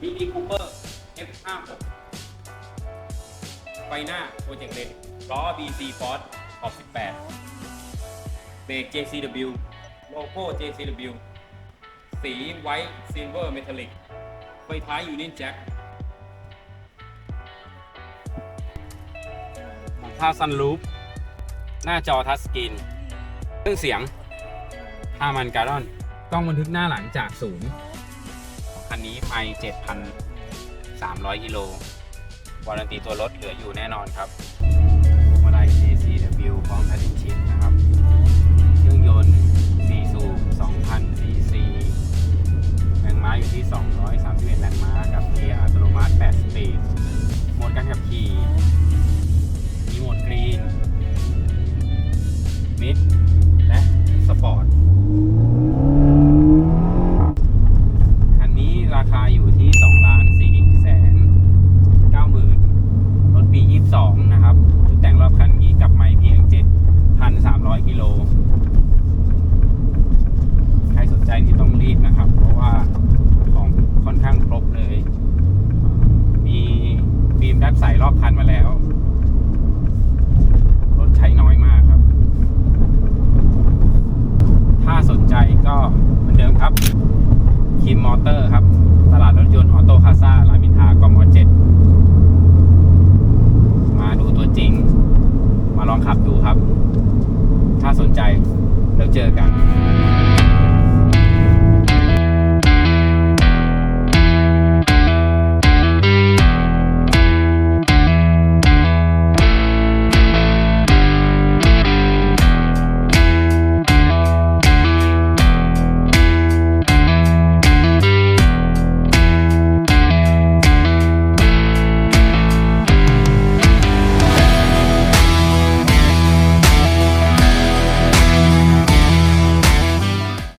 ห้าหกไฟหน้าโปรเจกต์เลนล้อ BC Force ขอบ 18 เบรก JCW โลโก้ JCW สีไวท์ซิลเวอร์เมทัลลิกไฟท้ายยูนิ o นแจ็คหลังคาซันรูฟหน้าจอทัชสกรีนเครื่องเสียงฮามันการอน กล้องบันทึกหน้าหลังจากศูนย์ คันนี้ไป 7,300กิโลวารันตีตัวรถเหลืออยู่แน่นอนครับ ราคาอยู่ที่2ล้าน4แสน9หมื่นรถปี 22 นะครับชุดแต่งรอบคันนี้กับไม่เพียง 7,300 กิโล ใครสนใจนี่ต้องรีบนะครับ เพราะว่าของค่อนข้างครบเลย มีฟิล์มดัดใสรอบคันมาแล้ว รถใช้น้อยมากครับ ถ้าสนใจก็เหมือนเดิมครับคิมมอเตอร์ครับ ลองขับดูครับ ถ้าสนใจแล้วเจอกัน